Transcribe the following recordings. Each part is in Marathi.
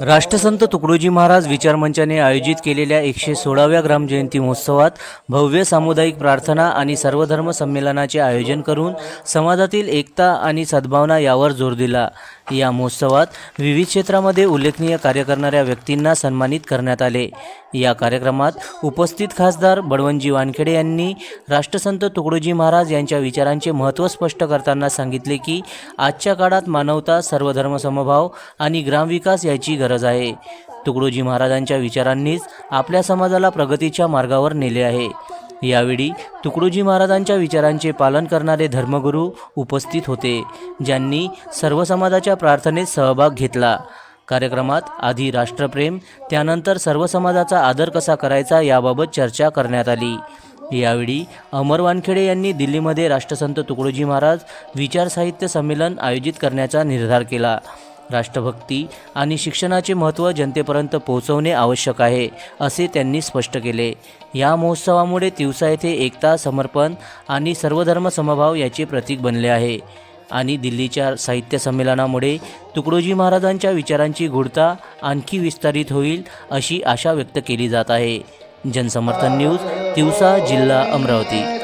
राष्ट्रसंत तुकडोजी महाराज विचारमंचाने आयोजित केलेल्या एकशे सोळाव्या ग्रामजयंती महोत्सवात भव्य सामुदायिक प्रार्थना आणि सर्वधर्म संमेलनाचे आयोजन करून समाजातील एकता आणि सद्भावना यावर जोर दिला. या महोत्सवात विविध क्षेत्रामध्ये उल्लेखनीय कार्य करणाऱ्या व्यक्तींना सन्मानित करण्यात आले. या कार्यक्रमात उपस्थित खासदार बळवंतजी वानखेडे यांनी राष्ट्रसंत तुकडोजी महाराज यांच्या विचारांचे महत्त्व स्पष्ट करताना सांगितले की आजच्या काळात मानवता सर्वधर्मसमभाव आणि ग्रामविकास याची गरज आहे. तुकडोजी महाराजांच्या विचारांनीच आपल्या समाजाला प्रगतीच्या मार्गावर नेले आहे. यावेळी तुकडोजी महाराजांच्या विचारांचे पालन करणारे धर्मगुरू उपस्थित होते ज्यांनी सर्व समाजाच्या प्रार्थनेत सहभाग घेतला. कार्यक्रमात आधी राष्ट्रप्रेम त्यानंतर सर्व समाजाचा आदर कसा करायचा याबाबत चर्चा करण्यात आली. यावेळी अमर वानखेडे यांनी दिल्लीमध्ये राष्ट्रसंत तुकडोजी महाराज विचार साहित्य संमेलन आयोजित करण्याचा निर्धार केला. राष्ट्रभक्ती आणि शिक्षणाचे महत्त्व जनतेपर्यंत पोहोचवणे आवश्यक आहे असे त्यांनी स्पष्ट केले. या महोत्सवामुळे तिवसा येथे एकता समर्पण आणि सर्वधर्म समभाव याचे प्रतीक बनले आहे. आणि दिल्लीच्या साहित्य संमेलनामुळे तुकडोजी महाराजांच्या विचारांची गुढता आणखी विस्तारित होईल अशी आशा व्यक्त केली जात आहे. जनसमर्थन न्यूज तिवसा जिल्हा अमरावती.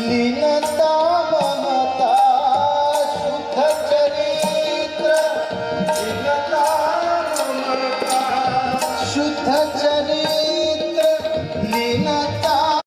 lina Shoot that